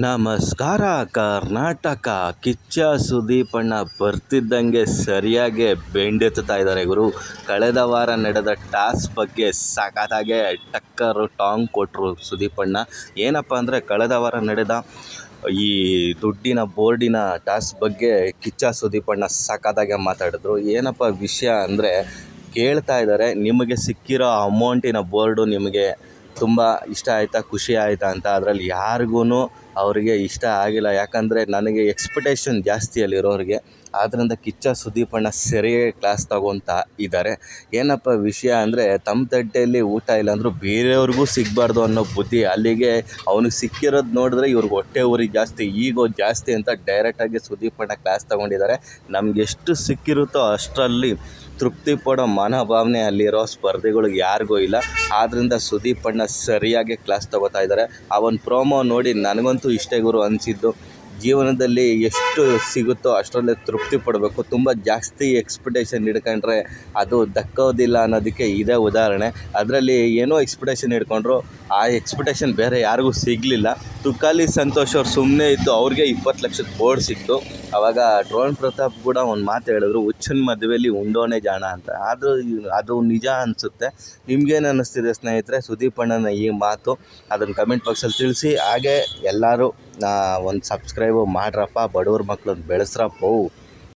ನಮಸ್ಕಾರ, ಕರ್ನಾಟಕ. ಕಿಚ್ಚ ಸುದೀಪಣ್ಣ ಬರ್ತಿದ್ದಂಗೆ ಸರಿಯಾಗಿ ಬೆಂಡೆತ್ತುತ್ತಾ ಇದ್ದಾರೆ ಗುರು. ಕಳೆದ ವಾರ ನಡೆದ ಟಾಸ್ ಬಗ್ಗೆ ಸಖತ್ತಾಗೆ ಟಕ್ಕರು ಟಾಂಗ್ ಕೊಟ್ಟರು ಸುದೀಪಣ್ಣ. ಏನಪ್ಪ ಅಂದರೆ, ಕಳೆದ ವಾರ ನಡೆದ ಈ ದುಡ್ಡಿನ, ಬೋರ್ಡಿನ ಟಾಸ್ ಬಗ್ಗೆ ಕಿಚ್ಚ ಸುದೀಪಣ್ಣ ಸಖತ್ತಾಗೆ ಮಾತಾಡಿದ್ರು. ಏನಪ್ಪ ವಿಷಯ ಅಂದರೆ, ಕೇಳ್ತಾ ಇದ್ದಾರೆ. ನಿಮಗೆ ಸಿಕ್ಕಿರೋ ಅಮೌಂಟಿನ ಬೋರ್ಡು ನಿಮಗೆ ತುಂಬ ಇಷ್ಟ ಆಯಿತಾ, ಖುಷಿ ಆಯಿತಾ ಅಂತ ಅದರಲ್ಲಿ ಯಾರಿಗೂ ಅವರಿಗೆ ಇಷ್ಟ ಆಗಿಲ್ಲ. ಯಾಕಂದರೆ ನನಗೆ ಎಕ್ಸ್ಪೆಕ್ಟೇಷನ್ ಜಾಸ್ತಿ ಅಲ್ಲಿರೋರಿಗೆ. ಆದ್ದರಿಂದ ಕಿಚ್ಚ ಸುದೀಪಣ್ಣ ಸರಿಯಾಗಿ ಕ್ಲಾಸ್ ತಗೊತಾ ಇದ್ದಾರೆ ಏನಪ್ಪ ವಿಷಯ ಅಂದರೆ ತಮ್ಮ ತಟ್ಟೆಯಲ್ಲಿ ಊಟ ಇಲ್ಲ ಅಂದರೂ ಬೇರೆಯವ್ರಿಗೂ ಸಿಗಬಾರ್ದು ಅನ್ನೋ ಬುದ್ಧಿ ಅಲ್ಲಿಗೆ ಅವನಿಗೆ ಸಿಕ್ಕಿರೋದು ನೋಡಿದ್ರೆ ಇವ್ರಿಗೆ ಹೊಟ್ಟೆ ಊರಿಗೆ ಜಾಸ್ತಿ, ಈಗೋ ಜಾಸ್ತಿ ಅಂತ ಡೈರೆಕ್ಟಾಗಿ ಸುದೀಪಣ್ಣ ಕ್ಲಾಸ್ ತಗೊಂಡಿದ್ದಾರೆ ನಮಗೆಷ್ಟು ಸಿಕ್ಕಿರುತ್ತೋ ಅಷ್ಟರಲ್ಲಿ ತೃಪ್ತಿ ಪಡೋ ಮನೋಭಾವನೆ ಅಲ್ಲಿರೋ ಸ್ಪರ್ಧಿಗಳಿಗೆ ಯಾರಿಗೂ ಇಲ್ಲ. ಆದ್ದರಿಂದ ಸುದೀಪಣ್ಣ ಸರಿಯಾಗಿ ಕ್ಲಾಸ್ ತೊಗೋತಾ ಇದ್ದಾರೆ. ಆ ಒಂದು ಪ್ರೋಮೋ ನೋಡಿ ನನಗಂತೂ ಇಷ್ಟೇ ಗುರು ಅನಿಸಿದ್ದು. ಜೀವನದಲ್ಲಿ ಎಷ್ಟು ಸಿಗುತ್ತೋ ಅಷ್ಟರಲ್ಲೇ ತೃಪ್ತಿ ಪಡಬೇಕು. ತುಂಬ ಜಾಸ್ತಿ ಎಕ್ಸ್ಪೆಕ್ಟೇಷನ್ ಇಟ್ಕೊಂಡ್ರೆ ಅದು ದಕ್ಕೋದಿಲ್ಲ ಅನ್ನೋದಕ್ಕೆ ಇದೇ ಉದಾಹರಣೆ. ಅದರಲ್ಲಿ ಏನೋ ಎಕ್ಸ್ಪೆಕ್ಟೇಷನ್ ಇಟ್ಕೊಂಡ್ರು ಆ ಎಕ್ಸ್ಪೆಕ್ಟೇಷನ್ ಬೇರೆ ಯಾರಿಗೂ ಸಿಗಲಿಲ್ಲ. ತುಕಾಲಿ ಸಂತೋಷ್ ಅವ್ರು ಸುಮ್ಮನೆ ಇದ್ದು ಅವ್ರಿಗೆ ಇಪ್ಪತ್ತು ಲಕ್ಷದ ಬೋರ್ಡ್ ಸಿಕ್ತು. ಆವಾಗ ಡ್ರೋನ್ ಪ್ರತಾಪ್ ಕೂಡ ಒಂದು ಮಾತು ಹೇಳಿದ್ರು, ಹುಚ್ಚನ ಮದುವೆಯಲ್ಲಿ ಉಂಡೋನೆ ಜಾಣ ಅಂತ. ಆದರೂ ಅದು ನಿಜ ಅನಿಸುತ್ತೆ. ನಿಮ್ಗೇನು ಅನ್ನಿಸ್ತಿದೆ ಸ್ನೇಹಿತರೆ, ಸುದೀಪ್ ಅಣ್ಣನ ಈ ಮಾತು? ಅದನ್ನು ಕಮೆಂಟ್ ಬಾಕ್ಸಲ್ಲಿ ತಿಳಿಸಿ. ಹಾಗೆ ಎಲ್ಲರೂ ಒಂದು ಸಬ್ಸ್ಕ್ರೈಬು ಮಾಡ್ರಪ್ಪ ಬಡವ್ರ ಮಕ್ಳನ್ನ ಬೆಳೆಸ್ರಪ್ಪ